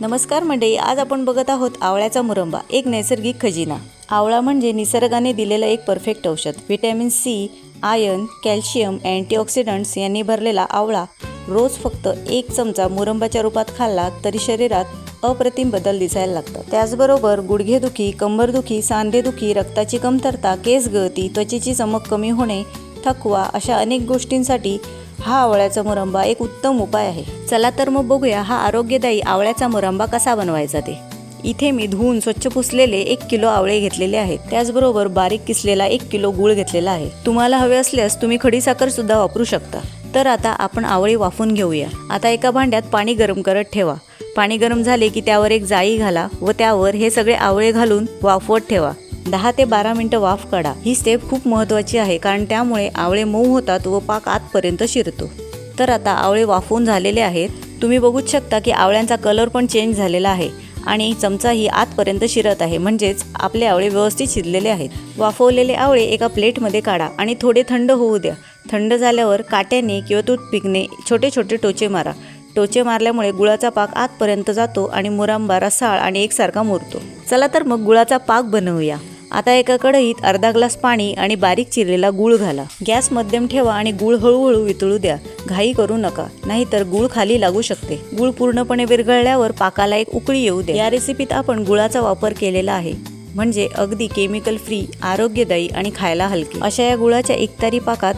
नमस्कार मंडळी आज आपण बघत आहोत आवळ्याचा मुरंबा एक नैसर्गिक खजिना. आवळा म्हणजे निसर्गाने दिलेलं एक परफेक्ट औषध. Vitamin C iron calcium antioxidants यांनी भरलेला आवळा रोज फक्त एक चमचा मुरंबाच्या रूपात खाल्ला तरी शरीरात अप्रतिम बदल दिसायला लागतात. त्याचबरोबर गुडघेदुखी कंबरदुखी सांधेदुखी रक्ताची कमतरता केस गळती त्वचेची चमक कमी होणे थकवा अशा अनेक गोष्टींसाठी हा आवळ्याचा मुरंबा एक उत्तम उपाय आहे. चला तर मग बघूया हा आरोग्यदायी आवळ्याचा मुरंबा कसा बनवायचा ते. इथे मी धुवून स्वच्छ पुसलेले एक किलो आवळे घेतलेले आहेत. त्याचबरोबर बारीक किसलेला एक किलो गुळ घेतलेला आहे. तुम्हाला हवे असल्यास तुम्ही खडीसाखर सुद्धा वापरू शकता. तर आता आपण आवळे वाफून घेऊया. आता एका भांड्यात पाणी गरम करत ठेवा. पाणी गरम झाले की त्यावर एक जाळी घाला व त्यावर हे सगळे आवळे घालून वाफवत ठेवा. दहा ते बारा मिनिटं वाफ काढा. ही स्टेप खूप महत्त्वाची आहे कारण त्यामुळे आवळे मऊ होतात व पाक आतपर्यंत शिरतो. तर आता आवळे वाफवून झालेले आहेत. तुम्ही बघूच शकता की आवळ्यांचा कलर पण चेंज झालेला आहे आणि चमचाही आतपर्यंत शिरत आहे. म्हणजेच आपले आवळे व्यवस्थित शिजलेले आहेत. वाफवलेले आवळे एका प्लेटमध्ये काढा आणि थोडे थंड होऊ द्या. थंड झाल्यावर काट्याने किंवा टूथपिकने छोटे छोटे टोचे मारा. टोचे मारल्यामुळे गुळाचा पाक आतपर्यंत जातो आणि मुरांबा रसाळ आणि एकसारखा मुरतो. चला तर मग गुळाचा पाक बनवूया. आता एका कढईत अर्धा ग्लास पाणी आणि बारीक चिरलेला गूळ घाला. गॅस मध्यम ठेवा आणि गूळ हळूहळू वितळू द्या. घाई करू नका नाहीतर गूळ खाली लागू शकते. गूळ पूर्णपणे विरघळल्यावर पाकाला एक उकळी येऊ द्या. या रेसिपीत आपण गुळाचा वापर केलेला आहे. म्हणजे अगदी केमिकल फ्री आरोग्यदायी आणि खायला हलकी. अशा या गुळाच्या एकतारी पाकात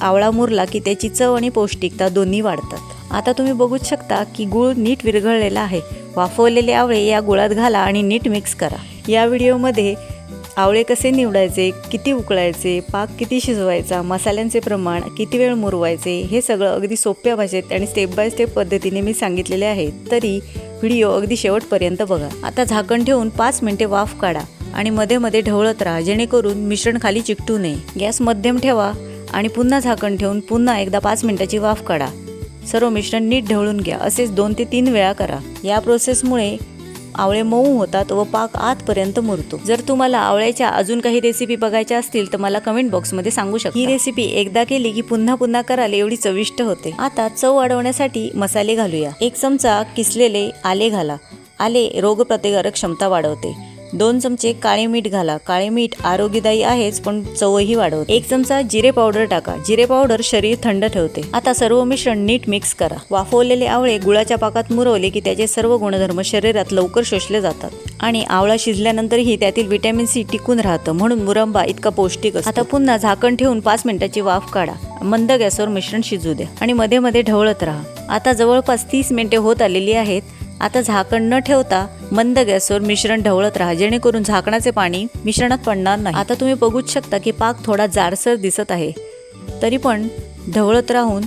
आवळा मुरला की त्याची चव आणि पौष्टिकता दोन्ही वाढतात. आता तुम्ही बघूच शकता की गूळ नीट विरघळलेला आहे. वाफवलेले आवळे या गुळात घाला आणि नीट मिक्स करा. या व्हिडिओमध्ये आवळे कसे निवडायचे किती उकळायचे पाक किती शिजवायचा मसाल्यांचे प्रमाण किती वेळ मुरवायचे हे सगळं अगदी सोप्या भाषेत आणि स्टेप बाय स्टेप पद्धतीने मी सांगितलेले आहे. तरी व्हिडिओ अगदी शेवटपर्यंत बघा. आता झाकण ठेवून पाच मिनिटे वाफ काढा आणि मध्ये मध्ये ढवळत राहा जेणेकरून मिश्रण खाली चिकटू नये. गॅस मध्यम ठेवा आणि पुन्हा झाकण ठेवून पुन्हा एकदा पाच मिनिटाची वाफ काढा. सर्व मिश्रण नीट ढवळून घ्या. असेच दोन ते तीन वेळा करा. या प्रोसेसमुळे आवळे मऊ होतात व पाक आतपर्यंत मुरतो. जर तुम्हाला आवळ्याच्या अजून काही रेसिपी बघायच्या असतील तर मला कमेंट बॉक्समध्ये सांगू शकता. ही रेसिपी एकदा केली की पुन्हा पुन्हा कराल एवढी चविष्ट होते. आता चव वाढवण्यासाठी मसाले घालूया. एक चमचा किसलेले आले घाला. आले रोगप्रतिकारक क्षमता वाढवते. दोन चमचे काळे मीठ घाला. काळे मीठ आरोग्यदायी आहेच पण चवही वाढवते. एक चमचा जिरे पावडर टाका. जिरे पावडर शरीर थंड ठेवते. आता सर्व मिश्रण नीट मिक्स करा. वाफवलेले आवळे गुळाच्या पाकात मुरवले की त्याचे सर्व गुणधर्म शरीरात लवकर शोषले जातात. आणि आवळा शिजल्यानंतरही त्यातील विटॅमिन सी टिकून राहतं. म्हणून मुरंबा इतका पौष्टिक असतो. आता पुन्हा झाकण ठेवून पाच मिनिटाची वाफ काढा. मंद गॅसवर मिश्रण शिजू द्या. आणि मध्ये मध्ये ढवळत राहा. आता जवळपास तीस मिनिटे होत आलेली आहेत. आता झाकण न ठेवता मंद गॅसवर मिश्रण ढवळत राहा जेणेकरून झाकणाचे पाणी मिश्रणात पडणार नाही. आता तुम्ही बघूच शकता की पाक थोडा जाडसर दिसत आहे. तरी पण ढवळत राहून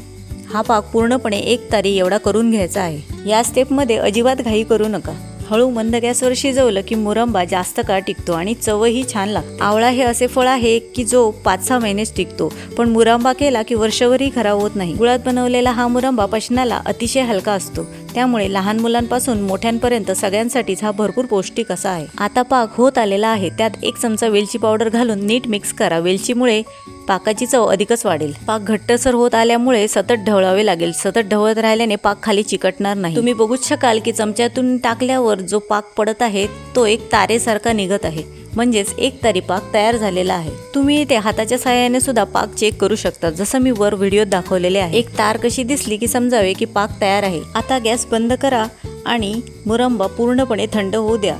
हा पाक पूर्णपणे एक तारी एवढा करून घ्यायचा आहे. या स्टेपमध्ये अजिबात घाई करू नका. हळू मंद गॅसवर शिजवलं की मुरंबा जास्त काळ टिकतो आणि चवही छान लागते. आवळा हे असे फळ आहे की जो पाच सहा महिनेच टिकतो पण मुरंबा केला की वर्षभरही खराब होत नाही. गुळात बनवलेला हा मुरंबा पचनाला अतिशय हलका असतो. त्यामुळे लहान मुलांपासून मोठ्यांपर्यंत सगळ्यांसाठीच हा भरपूर पौष्टिक असा आहे. आता पाक होत आलेला आहे. त्यात एक चमचा वेलची पावडर घालून नीट मिक्स करा. वेलचीमुळे पाकाची चव अधिकच वाढेल. पाक घट्टसर होत आल्यामुळे सतत ढवळावे लागेल. सतत ढवळत राहिल्याने पाक खाली चिकटणार नाही. तुम्ही बघूच शकाल की चमच्यातून टाकल्यावर जो पाक पडत आहे तो एक तारेसारखा निघत आहे. म्हणजेच एक तारी पाक तयार झालेला आहे. तुम्ही ते हाताच्या सहाय्याने सुद्धा पाक चेक करू शकता. जसं मी वर व्हिडिओत दाखवलेले आहे. एक तार कशी दिसली की समजावे की पाक तयार आहे. आता गॅस बंद करा आणि मुरंबा पूर्णपणे थंड होऊ द्या.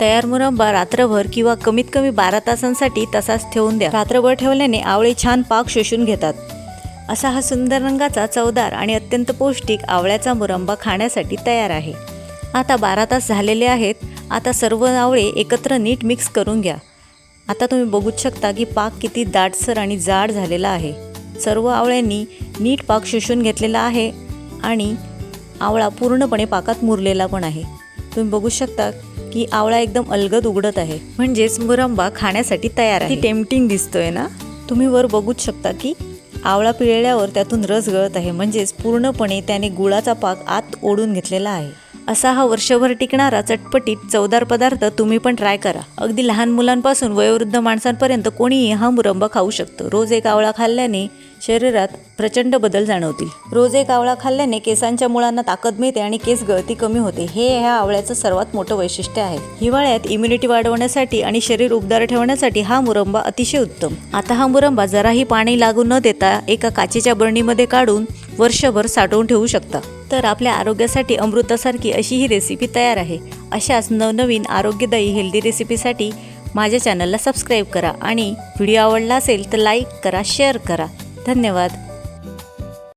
तयार मुरंबा रात्रभर किंवा कमीत कमी बारा तासांसाठी तसाच ठेवून द्या. रात्रभर ठेवल्याने आवळे छान पाक शोषून घेतात. असा हा सुंदर रंगाचा चवदार आणि अत्यंत पौष्टिक आवळ्याचा मुरंबा खाण्यासाठी तयार आहे. आता बारा तास झालेले आहेत. आता सर्व आवळे एकत्र नीट मिक्स करून घ्या. आता तुम्ही बघूच शकता की पाक किती दाटसर आणि जाड झालेला आहे. सर्व आवळ्यांनी नीट पाक शोषून घेतलेला आहे आणि आवळा पूर्णपणे पाकात मुरलेला पण आहे. तुम्ही बघू शकता की आवळा एकदम अलगद उघडत आहे. म्हणजेच मुरंबा खाण्यासाठी तयार आहे. टेम्पटिंग दिसतोय ना? तुम्ही वर बघूच शकता की आवळा पिळल्यावर त्यातून रस गळत आहे. म्हणजेच पूर्णपणे त्याने गुळाचा पाक आत ओढून घेतलेला आहे. असा हा वर्षभर टिकणारा चटपटीत चवदार पदार्थ तुम्ही पण ट्राय करा. अगदी लहान मुलांपासून वयोवृद्ध माणसांपर्यंत कोणीही हा मुरंबा खाऊ शकतो. रोज एक आवळा खाल्ल्याने शरीरात प्रचंड बदल जाणवतील. रोज एक आवळा खाल्ल्याने केसांच्या मुळांना ताकद मिळते आणि केस गळती कमी होते. हे ह्या आवळ्याचं सर्वात मोठं वैशिष्ट्य आहे. हिवाळ्यात इम्युनिटी वाढवण्यासाठी आणि शरीर उबदार ठेवण्यासाठी हा मुरंबा अतिशय उत्तम. आता हा मुरंबा जराही पाणी लागू न देता एका काचेच्या बरणीमध्ये काढून वर्षभर साठवून ठेवू शकता. तर आपल्या आरोग्यासाठी अमृतासारखी अशी ही रेसिपी तयार आहे. अशाच नवनवीन आरोग्यदायी हेल्दी रेसिपीसाठी माझ्या चॅनलला सबस्क्राईब करा आणि व्हिडिओ आवडला असेल तर लाईक करा शेअर करा. धन्यवाद.